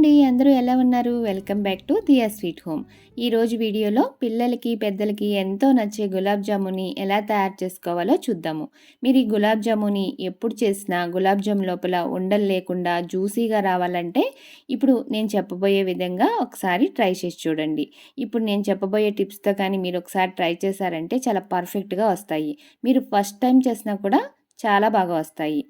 అండి అందరూ ఎలా ఉన్నారు? Welcome back to Diya sweet home. ఈరోజు వీడియోలో పిల్లలకి పెద్దలకి ఎంతో నచ్చే గులాబ్ జాముని ఎలా తయారు చేసుకోవాలో చూద్దాము. మీరు ఈ గులాబ్ జాముని ఎప్పుడు చేసినా గులాబ్ జామ్ లోపల ఉండలు లేకుండా జ్యూసీగా రావాలంటే ఇప్పుడు నేను చెప్పబోయే విధంగా ఒకసారి ట్రై చేసి చూడండి. ఇప్పుడు నేను చెప్పబోయే టిప్స్తో కానీ మీరు ఒకసారి ట్రై చేశారంటే చాలా పర్ఫెక్ట్గా వస్తాయి. మీరు ఫస్ట్ టైం చేసినా కూడా చాలా బాగా వస్తాయి.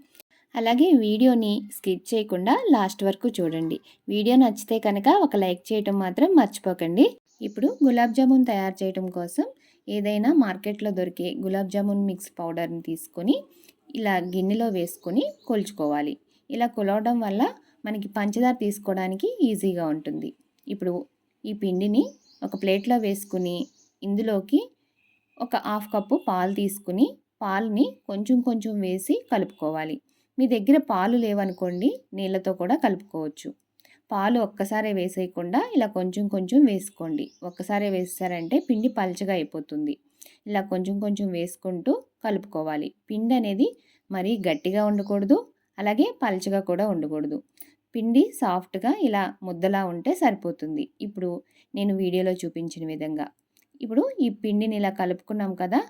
అలాగే వీడియోని స్కిప్ చేయకుండా లాస్ట్ వరకు చూడండి. వీడియో నచ్చితే కనుక ఒక లైక్ చేయటం మాత్రం మర్చిపోకండి. ఇప్పుడు గులాబ్ జామున్ తయారు చేయడం కోసం ఏదైనా మార్కెట్లో దొరికే గులాబ్ జామున్ మిక్స్ పౌడర్ని తీసుకొని ఇలా గిన్నెలో వేసుకొని కొలుచుకోవాలి. ఇలా కొలవడం వల్ల మనకి పంచదార తీసుకోవడానికి ఈజీగా ఉంటుంది. ఇప్పుడు ఈ పిండిని ఒక ప్లేట్లో వేసుకుని ఇందులోకి ఒక హాఫ్ కప్పు పాలు తీసుకుని పాలని కొంచెం కొంచెం వేసి కలుపుకోవాలి. మీ దగ్గర పాలు లేవనుకోండి నీళ్ళతో కూడా కలుపుకోవచ్చు. పాలు ఒక్కసారే వేసేయకుండా ఇలా కొంచెం కొంచెం వేసుకోండి. ఒక్కసారే వేసారంటే పిండి పల్చగా అయిపోతుంది. ఇలా కొంచెం కొంచెం వేసుకుంటూ కలుపుకోవాలి. పిండి అనేది మరీ గట్టిగా ఉండకూడదు అలాగే పల్చగా కూడా ఉండకూడదు. పిండి సాఫ్ట్గా ఇలా ముద్దలా ఉంటే సరిపోతుంది. ఇప్పుడు నేను వీడియోలో చూపించిన విధంగా. ఇప్పుడు ఈ పిండిని ఇలా కలుపుకున్నాం కదా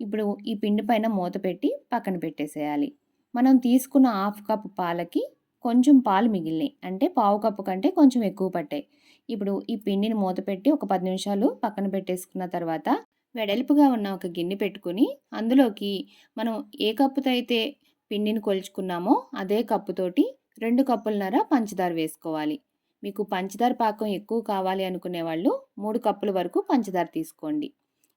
ఇప్పుడు ఈ పిండి పైన మూత పెట్టి పక్కన పెట్టేసేయాలి. మనం తీసుకున్న హాఫ్ కప్ పాలకి కొంచెం పాలు మిగిలినాయి. అంటే పావు కప్పు కంటే కొంచెం ఎక్కువ పట్టాయి. ఇప్పుడు ఈ పిండిని మూత పెట్టి ఒక పది నిమిషాలు పక్కన పెట్టేసుకున్న తర్వాత వెడల్పుగా ఉన్న ఒక గిన్నె పెట్టుకుని అందులోకి మనం ఏ కప్పుతో అయితే పిండిని కొలుచుకున్నామో అదే కప్పుతోటి రెండు కప్పులన్నర పంచదార వేసుకోవాలి. మీకు పంచదార పాకం ఎక్కువ కావాలి అనుకునే వాళ్ళు మూడు కప్పుల వరకు పంచదార తీసుకోండి.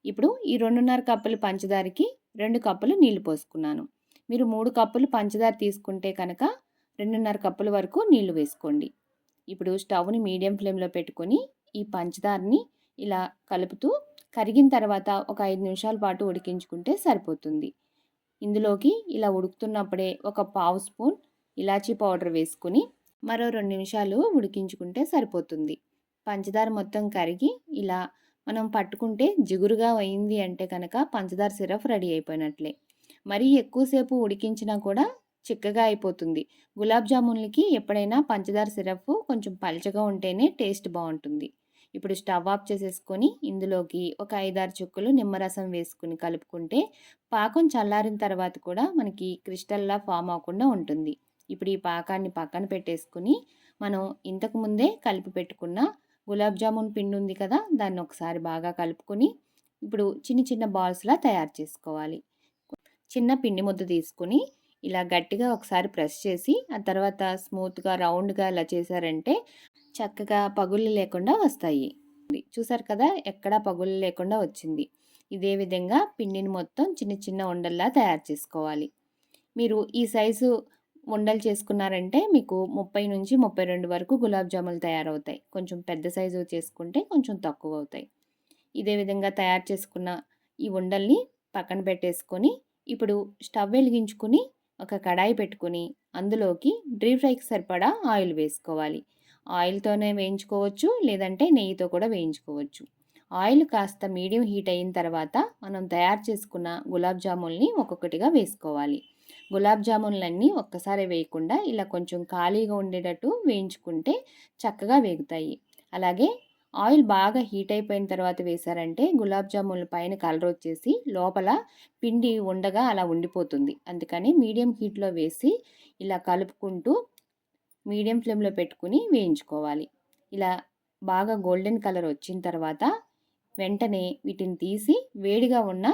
ఇప్పుడు ఈ రెండున్నర కప్పులు పంచదారకి రెండు కప్పులు నీళ్ళు పోసుకున్నాను. మీరు మూడు కప్పులు పంచదార తీసుకుంటే కనుక రెండున్నర కప్పుల వరకు నీళ్ళు వేసుకోండి. ఇప్పుడు స్టవ్ని మీడియం ఫ్లేమ్లో పెట్టుకొని ఈ పంచదారని ఇలా కలుపుతూ కరిగిన తర్వాత ఒక ఐదు నిమిషాల పాటు ఉడికించుకుంటే సరిపోతుంది. ఇందులోకి ఇలా ఉడుకుతున్నప్పుడే ఒక పావు స్పూన్ ఇలాచీ పౌడర్ వేసుకుని మరో రెండు నిమిషాలు ఉడికించుకుంటే సరిపోతుంది. పంచదార మొత్తం కరిగి ఇలా మనం పట్టుకుంటే జిగురుగా అయింది అంటే కనుక పంచదార సిరప్ రెడీ అయిపోయినట్లే. మరీ ఎక్కువసేపు ఉడికించినా కూడా చిక్కగా అయిపోతుంది. గులాబ్ జామున్లకి ఎప్పుడైనా పంచదార సిరప్ కొంచెం పలచగా ఉంటేనే టేస్ట్ బాగుంటుంది. ఇప్పుడు స్టవ్ ఆఫ్ చేసేసుకొని ఇందులోకి ఒక ఐదారు చుక్కలు నిమ్మరసం వేసుకుని కలుపుకుంటే పాకం చల్లారిన తర్వాత కూడా మనకి క్రిస్టల్లా ఫామ్ అవ్వకుండా ఉంటుంది. ఇప్పుడు ఈ పాకాన్ని పక్కన పెట్టేసుకుని మనం ఇంతకు ముందే కలిపి పెట్టుకున్న గులాబ్ జామున్ పిండి ఉంది కదా దాన్ని ఒకసారి బాగా కలుపుకొని ఇప్పుడు చిన్న చిన్న బాల్స్లా తయారు చేసుకోవాలి. చిన్న పిండి ముద్ద తీసుకుని ఇలా గట్టిగా ఒకసారి ప్రెస్ చేసి ఆ తర్వాత స్మూత్గా రౌండ్గా ఇలా చేశారంటే చక్కగా పగుళ్ళు లేకుండా వస్తాయి. చూసారు కదా ఎక్కడా పగుళ్ళు లేకుండా వచ్చింది. ఇదే విధంగా పిండిని మొత్తం చిన్న చిన్న ఉండల్లా తయారు చేసుకోవాలి. మీరు ఈ సైజు ఉండలు చేసుకున్నారంటే మీకు ముప్పై నుంచి ముప్పై రెండు వరకు గులాబ్ జాములు తయారవుతాయి. కొంచెం పెద్ద సైజు చేసుకుంటే కొంచెం తక్కువ అవుతాయి. ఇదే విధంగా తయారు చేసుకున్న ఈ ఉండల్ని పక్కన పెట్టేసుకొని ఇప్పుడు స్టవ్ వెలిగించుకుని ఒక కడాయి పెట్టుకుని అందులోకి డ్రీప్ ఫ్రైకి సరిపడా ఆయిల్ వేసుకోవాలి. ఆయిల్తోనే వేయించుకోవచ్చు లేదంటే నెయ్యితో కూడా వేయించుకోవచ్చు. ఆయిల్ కాస్త మీడియం హీట్ అయిన తర్వాత మనం తయారు చేసుకున్న గులాబ్ జాముల్ని ఒక్కొక్కటిగా వేసుకోవాలి. గులాబ్ జామున్లన్నీ ఒక్కసారి వేయకుండా ఇలా కొంచెం ఖాళీగా ఉండేటట్టు వేయించుకుంటే చక్కగా వేగుతాయి. అలాగే ఆయిల్ బాగా హీట్ అయిపోయిన తర్వాత వేశారంటే గులాబ్ జామున్ పైన కలర్ వచ్చేసి లోపల పిండి ఉండగా అలా ఉండిపోతుంది. అందుకని మీడియం హీట్లో వేసి ఇలా కలుపుకుంటూ మీడియం ఫ్లేమ్లో పెట్టుకుని వేయించుకోవాలి. ఇలా బాగా గోల్డెన్ కలర్ వచ్చిన తర్వాత వెంటనే వీటిని తీసి వేడిగా ఉన్న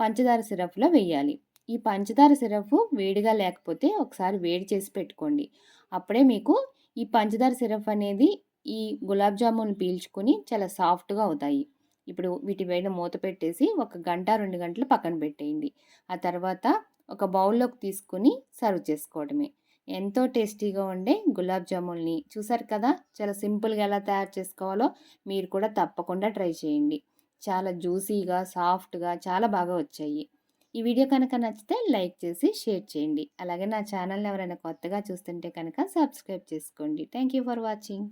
పంచదార సిరప్లో వేయాలి. ఈ పంచదార సిరప్ వేడిగా లేకపోతే ఒకసారి వేడి చేసి పెట్టుకోండి. అప్పుడే మీకు ఈ పంచదార సిరప్ అనేది ఈ గులాబ్ జామున్ పీల్చుకొని చాలా సాఫ్ట్గా అవుతాయి. ఇప్పుడు వీటి పైన మూత పెట్టేసి ఒక గంట రెండు గంటలు పక్కన పెట్టేయండి. ఆ తర్వాత ఒక బౌల్లోకి తీసుకుని సర్వ్ చేసుకోవడమే. ఎంతో టేస్టీగా ఉండే గులాబ్ జామున్ని చూసారు కదా? చాలా సింపుల్గా ఎలా తయారు చేసుకోవాలో మీరు కూడా తప్పకుండా ట్రై చేయండి. చాలా జ్యూసీగా సాఫ్ట్గా చాలా బాగా వచ్చాయి. ఈ వీడియో కనుక నచ్చితే లైక్ చేసి షేర్ చేయండి. అలాగే నా ఛానల్ని ఎవరైనా కొత్తగా చూస్తుంటే కనుక సబ్స్క్రైబ్ చేసుకోండి. Thank you for watching.